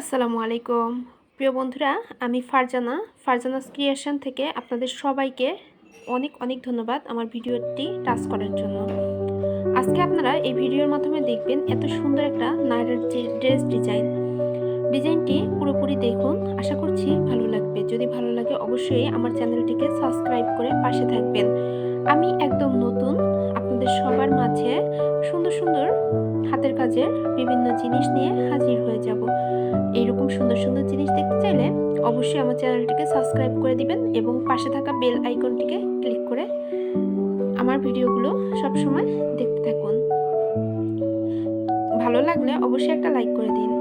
আসসালামু আলাইকুম। প্রিয় বন্ধুরা, আমি ফারজানা। ফারজানাস ক্রিয়েশন থেকে আপনাদের সবাইকে অনেক অনেক ধন্যবাদ আমার ভিডিওটি টাচ করার জন্য। আজকে আপনারা এই ভিডিওর মাধ্যমে দেখবেন এত সুন্দর একটা নাইরার ড্রেস ডিজাইন। ডিজাইনটি পুরোপুরি দেখুন। আশা করছি ভালো লাগবে। যদি ভালো লাগে অবশ্যই আমার চ্যানেলটিকে সাবস্ক্রাইব করে পাশে থাকবেন। আমি একদম নতুন। আপনাদের সবার মাঝে সুন্দর সুন্দর হাতের কাজের বিভিন্ন জিনিস নিয়ে হাজির হয়ে যাব। এইরকম সুন্দর সুন্দর জিনিস দেখতে চাইলে অবশ্যই আমার চ্যানেলটিকে সাবস্ক্রাইব করে দিবেন এবং পাশে থাকা বেল আইকনটিকে ক্লিক করে আমার ভিডিওগুলো সবসময় দেখতে থাকুন। ভালো লাগলে অবশ্যই একটা লাইক করে দিন।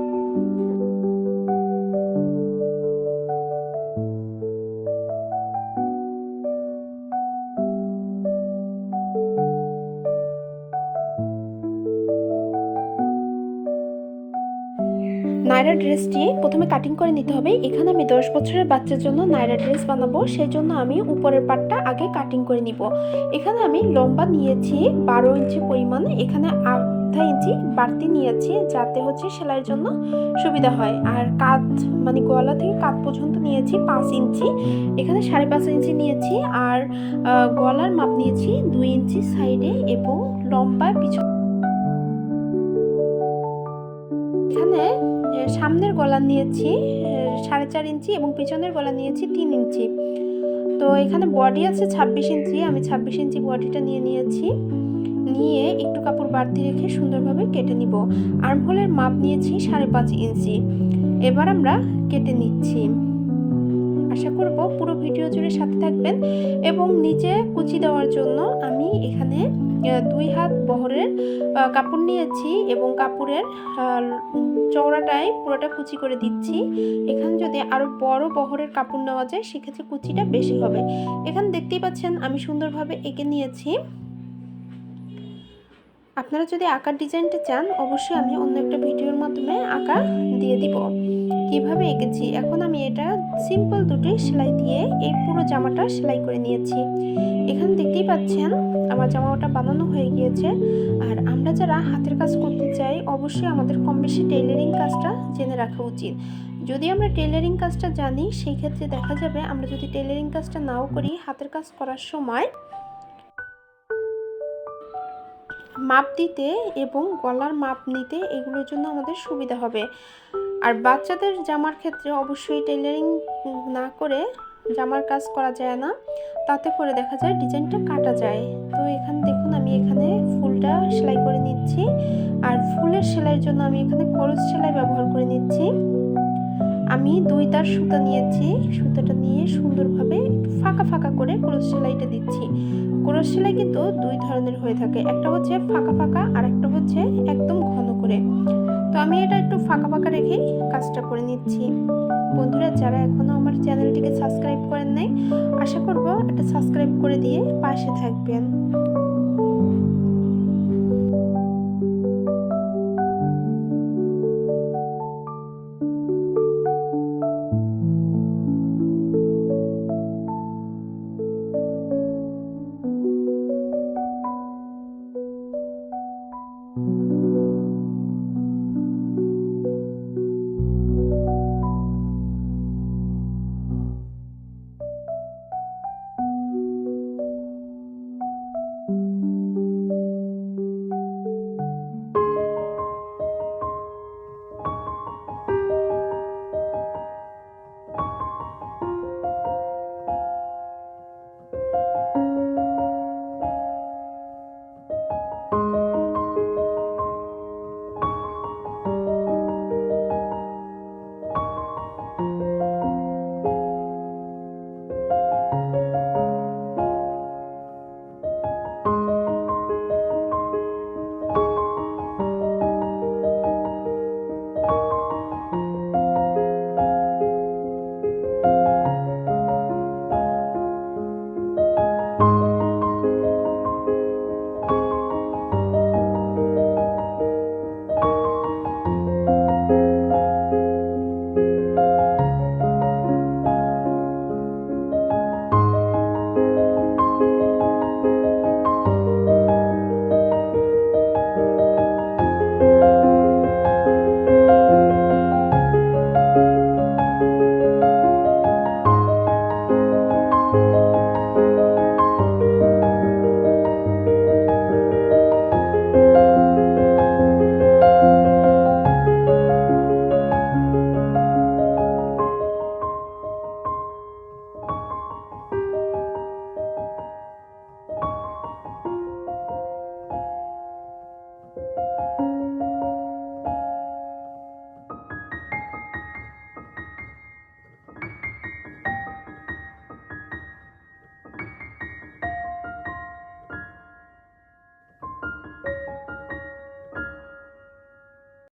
নায়রা ড্রেসটি প্রথমে কাটিং করে নিতে হবে। এখানে আমি দশ বছরের বাচ্চার জন্য নায়রা ড্রেস বানাবো। সেই জন্য আমি উপরের পাটটা আগে কাটিং করে নিব। এখানে আমি লম্বা নিয়েছি বারো ইঞ্চি পরিমাণ। এখানে আধা ইঞ্চি বাড়তি নিয়েছি যাতে হচ্ছে সেলাইয়ের জন্য সুবিধা হয়। আর কাত মানে গলা থেকে কাত পর্যন্ত নিয়েছি পাঁচ ইঞ্চি। এখানে সাড়ে পাঁচ ইঞ্চি নিয়েছি। আর গলার মাপ নিয়েছি দুই ইঞ্চি সাইডে এবং লম্বা পিছন এখানে সামনের গলা নিয়েছি সাড়ে চার ইঞ্চি এবং পিছনের গলা নিয়েছি তিন ইঞ্চি। তো এখানে বডি আছে ছাব্বিশ ইঞ্চি, আমি ছাব্বিশ ইঞ্চি বডিটা নিয়ে নিয়েছি। নিয়ে একটু কাপড় বাড়তি রেখে সুন্দরভাবে কেটে নিব। আর্মহোলের মাপ নিয়েছি সাড়ে পাঁচ ইঞ্চি। এবার আমরা কেটে নিচ্ছি। আশা করব পুরো ভিডিও জুড়ে সাথে থাকবেন এবং নিচে কুচি দেওয়ার জন্য আমি এখানে দুই হাত বহরের কাপড় নিয়েছি এবং কাপড়ের চওড়াটাই পুরোটা কুচি করে দিচ্ছি। এখানে যদি আরও বড় বহরের কাপড় নেওয়া যায়, সেক্ষেত্রে কুচিটা বেশি হবে। এখানে দেখতেই পাচ্ছেন আমি সুন্দরভাবে এঁকে নিয়েছি। আপনারা যদি আঁকার ডিজাইনটা চান, অবশ্যই আমি অন্য একটা ভিডিওর মাধ্যমে আঁকা দিয়ে দিব। কীভাবে এঁকেছি? এখন আমি এটা সিম্পল দুটি সেলাই দিয়ে এই পুরো জামাটা সেলাই করে নিয়েছি। এখানে দেখতেই পাচ্ছেন, আমার জামাটা বানানো হয়ে গিয়েছে। আর আমরা যারা হাতের কাজ করতে চাই, অবশ্যই আমাদের কম বেশি টেইলারিং কাজটা জেনে রাখা উচিত। যদি আমরা টেইলারিং কাজটা জানি, সেই ক্ষেত্রে দেখা যাবে আমরা যদি টেইলারিং কাজটা নাও করি হাতের কাজ করার সময়, মাপ দিতে এবং গলার মাপ নিতে এগুলোর জন্য আমাদের সুবিধা হবে। আর বাচ্চাদের জামার ক্ষেত্রে অবশ্যই টেলারিং না করে জামার কাজ করা যায় না। তাতে করে দেখা যায় ডিজাইনটা কাটা যায়। তো এখানে, দেখুন আমি এখানে ফুলটা সেলাই করে নিচ্ছি। আর ফুলের সেলাইয়ের জন্য আমি এখানে খরচ সেলাই ব্যবহার করে নিচ্ছি। আমি দুই তার সুতা নিয়েছি। সুতাটা নিয়ে সুন্দরভাবে ফাঁকা ফাঁকা করে ক্রোশ সেলাইটা দিচ্ছি। ক্রোশ সেলাই কিন্তু দুই ধরনের হয়ে থাকে। একটা হচ্ছে ফাঁকা ফাঁকা আর একটা হচ্ছে একদম ঘন করে। তো আমি এটা একটু ফাঁকা ফাঁকা রেখেই কাজটা করে নিচ্ছি। বন্ধুরা, যারা এখনও আমার চ্যানেলটিকে সাবস্ক্রাইব করেন নাই, আশা করব এটা সাবস্ক্রাইব করে দিয়ে পাশে থাকবেন।